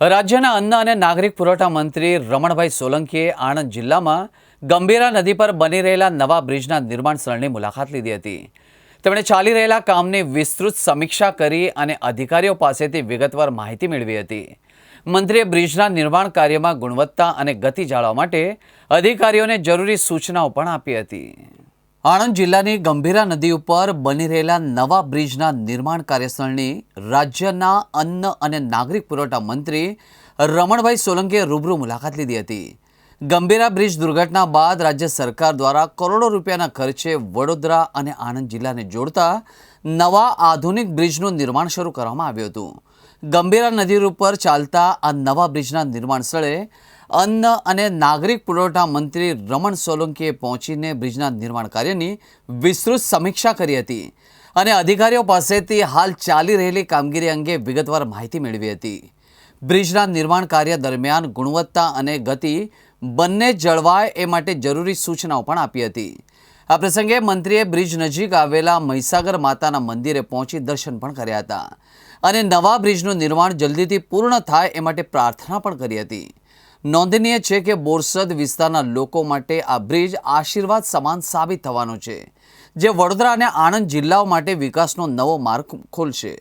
રાજ્યના અન્ન અને નાગરિક પુરવઠા મંત્રી રમણભાઈ સોલંકીએ આણંદ જિલ્લામાં ગંભીરા નદી પર બની રહેલા નવા બ્રિજના નિર્માણ સ્થળની મુલાકાત લીધી હતી. તેમણે ચાલી રહેલા કામની વિસ્તૃત સમીક્ષા કરી અને અધિકારીઓ પાસેથી વિગતવાર માહિતી મેળવી હતી. મંત્રીએ બ્રિજના નિર્માણ કાર્યમાં ગુણવત્તા અને ગતિ જાળવવા માટે અધિકારીઓને જરૂરી સૂચનાઓ પણ આપી હતી. આણંદ જિલ્લાની ગંભીરા નદી ઉપર બની રહેલા નવા બ્રિજના નિર્માણ કાર્યસ્થળની રાજ્યના અન્ન અને નાગરિક પુરવઠા મંત્રી રમણભાઈ સોલંકીએ રૂબરૂ મુલાકાત લીધી હતી. ગંભીરા બ્રિજ દુર્ઘટના બાદ રાજ્ય સરકાર દ્વારા કરોડો રૂપિયાના ખર્ચે વડોદરા અને આણંદ જિલ્લાને જોડતા નવા આધુનિક બ્રિજનું નિર્માણ શરૂ કરવામાં આવ્યું હતું. ગંભીરા નદી ઉપર ચાલતા આ નવા બ્રિજના નિર્માણ સ્થળે અન્ન અને નાગરિક પુરવઠા મંત્રી રમણ સોલંકીએ પહોંચીને બ્રિજના નિર્માણ કાર્યની વિસ્તૃત સમીક્ષા કરી હતી અને અધિકારીઓ પાસેથી હાલ ચાલી રહેલી કામગીરી અંગે વિગતવાર માહિતી મેળવી હતી. બ્રિજના નિર્માણ કાર્ય દરમિયાન ગુણવત્તા અને ગતિ બંને જળવાય એ માટે જરૂરી સૂચનાઓ પણ આપી હતી. આ પ્રસંગે મંત્રીએ બ્રિજ નજીક આવેલા મહીસાગર માતાના મંદિરે પહોંચી દર્શન પણ કર્યા હતા અને નવા બ્રિજનું નિર્માણ જલ્દીથી પૂર્ણ થાય એ માટે પ્રાર્થના પણ કરી હતી. નોંધનીય છે કે બોરસદ વિસ્તારના લોકો માટે આ બ્રિજ આશીર્વાદ સમાન સાબિત થવાનો છે, જે વડોદરા અને આણંદ જિલ્લાઓ માટે વિકાસનો નવો માર્ગ ખોલશે.